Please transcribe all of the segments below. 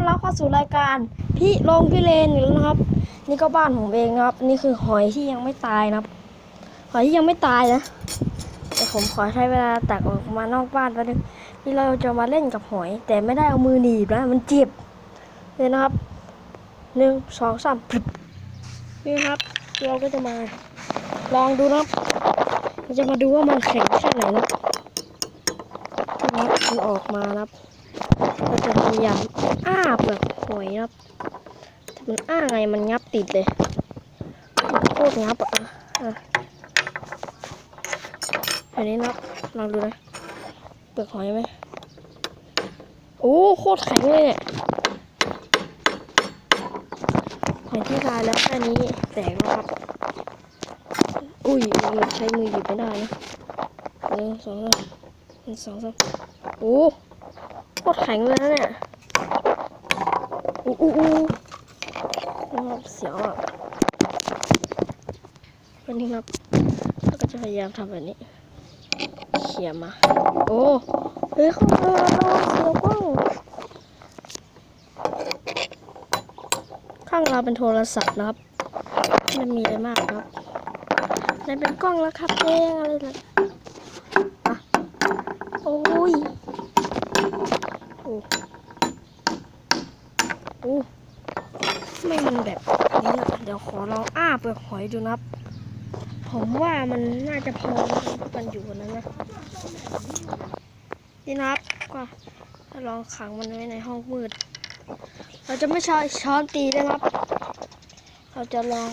อนรับเข้าสู่รายการพี่ลงพี่เลนอยู่แล้วนะครับ นี่ก็บ้านผมเองนะครับ นี่คือหอยที่ยังไม่ตายนะครับ หอยที่ยังไม่ตายนะแต่ผมขอใช้เวลาตักออกมานอกบ้านแป๊บนึงนี่เราจะมาเล่นกับหอย แต่ไม่ได้เอามือหนีบนะมันเจ็บเลยนะครับหนึ่งสองสามนี่ครับ เราก็จะมาลองดูนะครับเราจะมาดูว่ามันแข็งแค่ไหนนะนะครับมันออกมานะครับ เราจะพยายามอ้าเปลือกหอยนะครับแต่มันอ้าไงมันงับติดเลยโคตรงับอะอะอันนี้นะครับลองดูนะเปลือกหอยไหมโอ้โคตรแข็งเลยเนี่ยหอยที่ลายแล้วแค่นี้แตกแล้วครับ อุ้ยมันใช้มือหยิบไม่ได้นะหนึ่งสองสามหนึ่งสองสามโอ้ โคตรแข็งเลยนะเนี่ยอู้อู้อู้นะครับเสียวอะวันนี้ครับเราก็จะพยายามทำแบบนี้เขี่ยมา โอ้เฮ้ยเข้ามาแล้วเสียวกล้องข้างเราเป็นโทรศัพท์นะครับไม่มีอะไรมากครับนั่นเป็นกล้องแล้วครับเองอะไรล่ะอะโอ้ย โอ้โอ้ไม่มันแบบนี้นะเดี๋ยวขอลองอ้าเปลือกหอยดูนะผมว่ามันน่าจะพอกันอยู่นนั้นนะนี่นะครับก็จะลองขังมันไว้ในห้องมืด เราจะไม่ใช้ช้อนตีนะครับ เราจะลอง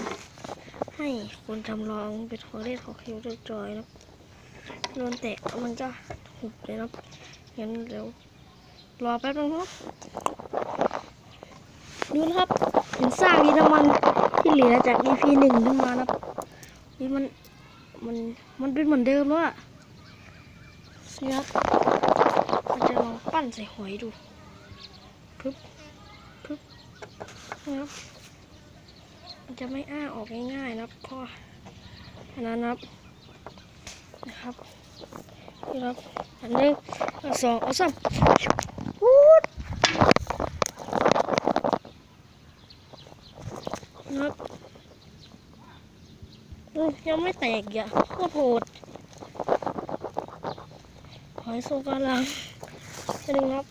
ให้คนจำลองเป็นของเล่นของคิวจอยนะโดนแตะมันจะหุบเลยนะงั้นเดี๋ยว รอแป๊บนึงครับดูนะครับเห็นซากดินน้ำมันที่เหลือจาก EP หนึ่งขึ้นมานะครับนี่มันมันมันเป็นเหมือนเดิมแล้วอะนี่ครับมันจะลองปั้นใส่หอยดูปึ๊บปึ๊บนะครับมันจะไม่อ้าออกง่ายๆนะครับเพราะอันนั้นนะครับนะครับนี่ครับอันหนึ่งอันสองอันสามวูดนะครับอืม ยังไม่แตกอะโคตรโหดหอยทรงกำลังอันหนึ่งครับ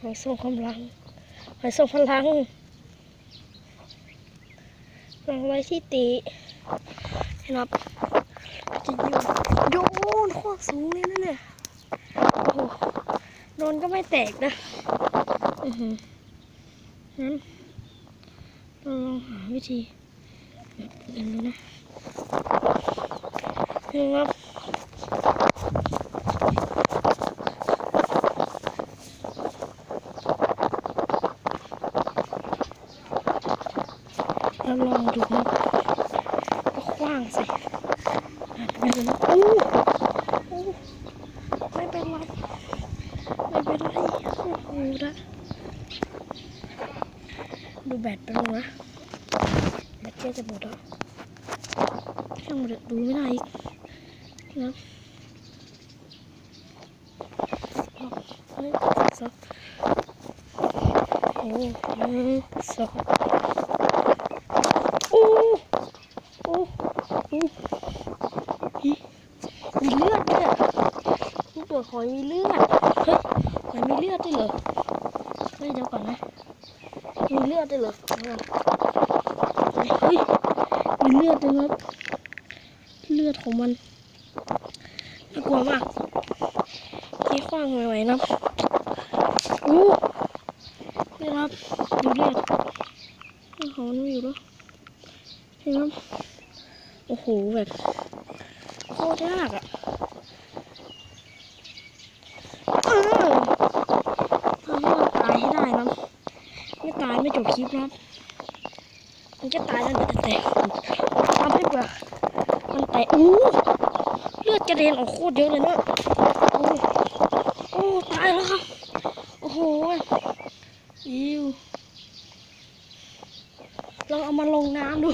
หอยทรงกำลังหอยทรงพลังวางไว้ที่ตีนะครับจะอยู่โยนโคตรสูงเลยนะเนี่ยโอ้โหโดนก็ไม่แตกนะอือหืองั้นเราลองหาวิธีแบบอื่นดูนะ นี่ครับแล้วลองดูนะก็คว้างสิไม่เป็นไรอู้ไม่เป็นไร ไม่เป็นไรโอ้โหนะดูแบตไปลงนะแบตเจ๊จะหมดแล้ว ช่างมันดูไม่ได้อีกนะสองโอ้หนึ่งสองโอ้โอ้โอ้อีมีเลือดด้วยอะลูกเปลือกหอยมีเลือด เฮ้ยมันมีเลือดด้วยเหรอ เฮ้ยเดี๋ยวก่อนนะ มีเลือดด้วยเหรอ เฮ้ย มีเลือดด้วยครับ อดของมันน่ากลัวมากทีขว้างไม่ไหวนะอู้นี่ครับดูเลือดเของมันไม่อยู่แล้วเห็นไหมโอ้โหแบบโคตรยากอะทำให้มันตายให้ได้นะไม่ตายไม่จบคลิปนะมันจะตายแล้วเดี๋ยวจะแตกทำให้เปลือ นแตกอู้เลือดกระเด็นออกโคตรเยอะเลยเนอะโอ้โอ้ตายแล้วครับโอ้โหอิวลองเอามาลงน้ำดู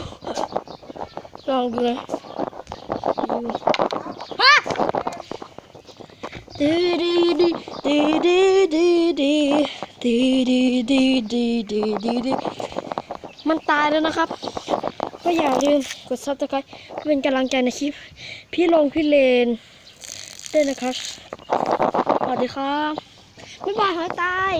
ลองดูเลยอิวฮะดีดีดีดีดีดีดีดีดีดีดีดีดีมันตายแล้วนะครับ ก็อย่าลืมกดซับสไครต์เป็นกำลังใจในคลิป พี่ลงพี่เลนด้วยนะครับ สวัสดีครับ บ๊ายบายหอยตาย